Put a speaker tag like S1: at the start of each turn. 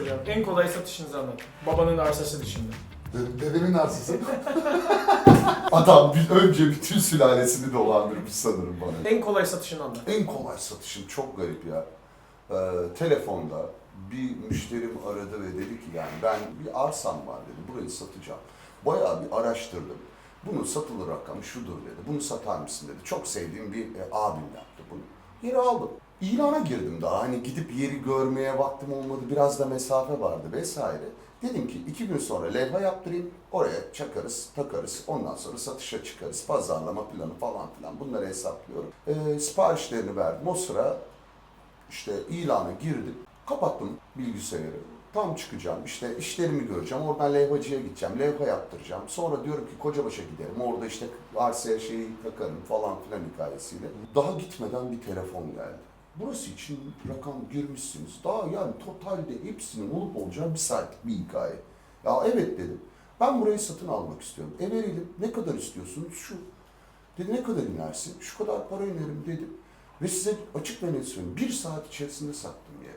S1: hocam. En kolay satışınızı anlatın. Babanın arsası dışında.
S2: De- Dedemin arsası. Adam bir, önce bütün sülalesini dolandırmış sanırım bana.
S1: En kolay satışını anlat.
S2: En kolay satışım çok garip ya. Ee, telefonda bir müşterim aradı ve dedi ki yani ben bir arsam var dedi burayı satacağım. Bayağı bir araştırdım. Bunun satılır rakamı şudur dedi. Bunu satar mısın dedi. Çok sevdiğim bir e, abim yaptı bunu. Yeri aldım. İlana girdim daha hani gidip yeri görmeye vaktim olmadı. Biraz da mesafe vardı vesaire. Dedim ki iki gün sonra levha yaptırayım. Oraya çakarız, takarız. Ondan sonra satışa çıkarız. Pazarlama planı falan filan. Bunları hesaplıyorum. Ee, siparişlerini verdim. O sıra işte ilana girdim. Kapattım bilgisayarı. Tam çıkacağım. İşte işlerimi göreceğim. Oradan levhacıya gideceğim. Levha yaptıracağım. Sonra diyorum ki Kocabaş'a giderim. Orada işte arsaya şeyi takarım falan filan hikayesiyle. Daha gitmeden bir telefon geldi. Burası için rakam girmişsiniz. Daha yani totalde hepsinin olup olacağı bir saatlik bir hikaye. Ya evet dedim. Ben burayı satın almak istiyorum. E verelim. Ne kadar istiyorsunuz? Şu. Dedi ne kadar inersin? Şu kadar para inerim dedim. Ve size açık ve net söyleyeyim. Bir saat içerisinde sattım yeri.